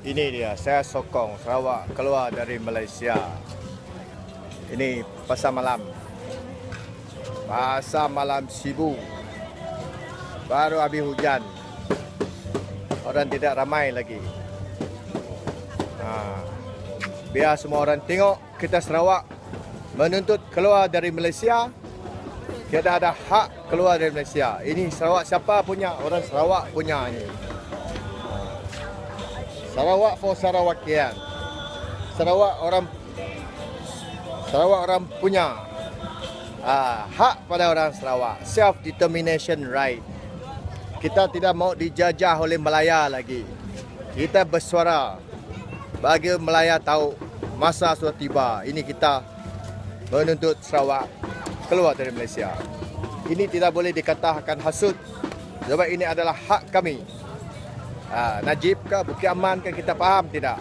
Ini dia, saya sokong Sarawak keluar dari Malaysia. Ini pasar malam. Pasar malam Sibu. Baru habis hujan. Orang tidak ramai lagi. Ha. Biar semua orang tengok kita Sarawak menuntut keluar dari Malaysia. Kita ada hak keluar dari Malaysia. Ini Sarawak siapa punya? Orang Sarawak punya ini. Sarawak for Sarawakian. Sarawak orang Sarawak orang punya ah, hak pada orang Sarawak. Self determination right. Kita tidak mau dijajah oleh Melaya lagi. Kita bersuara bagi Melaya tahu masa sudah tiba. Ini kita menuntut Sarawak keluar dari Malaysia. Ini tidak boleh dikatakan hasut sebab ini adalah hak kami. Ha, Najib ke Bukit Aman ke kita faham tidak?